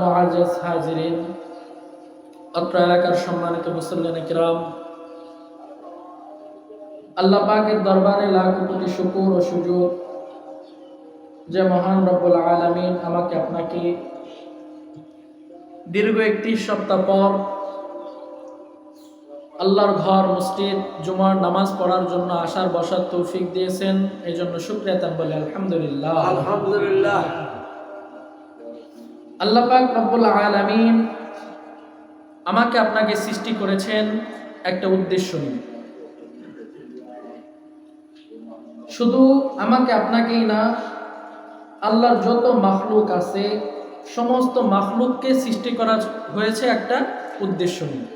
মুআজ্জাজ হাজিরিন। সম্মানিত কিরাম, আল্লাহ পাকের দরবারে লাখ কোটি শুকুর ও সুযোগ যে মহান রব্বুল আলামিন আমাকে আপনাকে দীর্ঘ একটি সপ্তাহ পর আল্লাহর ঘর, মসজিদ, জুমার নামাজ পড়ার জন্য আসার বসার তৌফিক দিয়েছেন। এই জন্য শুক্রিয়া তান বলে আলহামদুলিল্লাহ। আলহামদুলিল্লাহ। আল্লাহ পাক রব্বুল আলামিন আমাকে আপনাকে সৃষ্টি করেছেন একটা উদ্দেশ্য নিয়ে। শুধু আমাকে আপনাকেই না, আল্লাহর যত মাখলুক আছে, সমস্ত মাখলুককে সৃষ্টি করা হয়েছে একটা উদ্দেশ্য নিয়ে।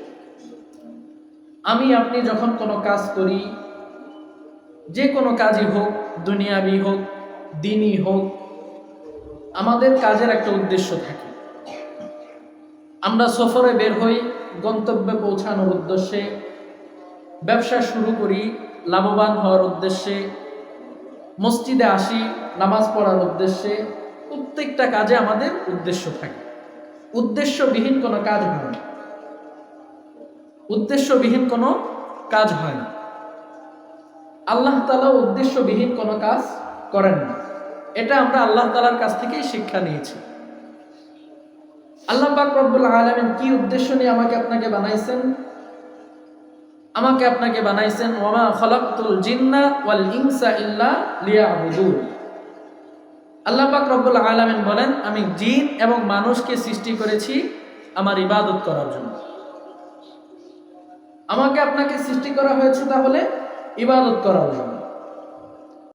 আমি, আপনি যখন কোনো কাজ করি, যে কোনো কাজই হোক, দুনিয়াবি হোক, দিনই হোক আমাদের কাজের একটা উদ্দেশ্য থাকে। আমরা সফরে বের হই, গন্তব্যে পৌঁছানোর উদ্দেশ্যে, ব্যবসা শুরু করি, লাভবান হওয়ার উদ্দেশ্যে, মসজিদে আসি, নামাজ পড়ার উদ্দেশ্যে, প্রত্যেকটা কাজে আমাদের উদ্দেশ্য থাকে। উদ্দেশ্যবিহীন কোনো কাজ হয় না। উদ্দেশ্যবিহীন কোনো কাজ হয় না। আল্লাহ তালা উদ্দেশ্যবিহীন কোনো কাজ করেন না। এটা আমরা আল্লাহ তালার কাছ থেকেই শিক্ষা নিয়েছি। আল্লাহ পাক রব্বুল আলমিন কি উদ্দেশ্য নিয়ে আমাকে আপনাকে বানাইছেন? আমাকে আপনাকে বানাইছেন ওমা খলাকতুল জিন্না ওয়াল ইনসা ইল্লা লিয়াবুদুন। আল্লাহ পাক রব্বুল আলামিন বলেন, আমি জিন এবং মানুষকে সৃষ্টি করেছি আমার ইবাদত করার জন্য। আমাকে আপনাকে সৃষ্টি করা হয়েছে তাহলে ইবাদত করার জন্য।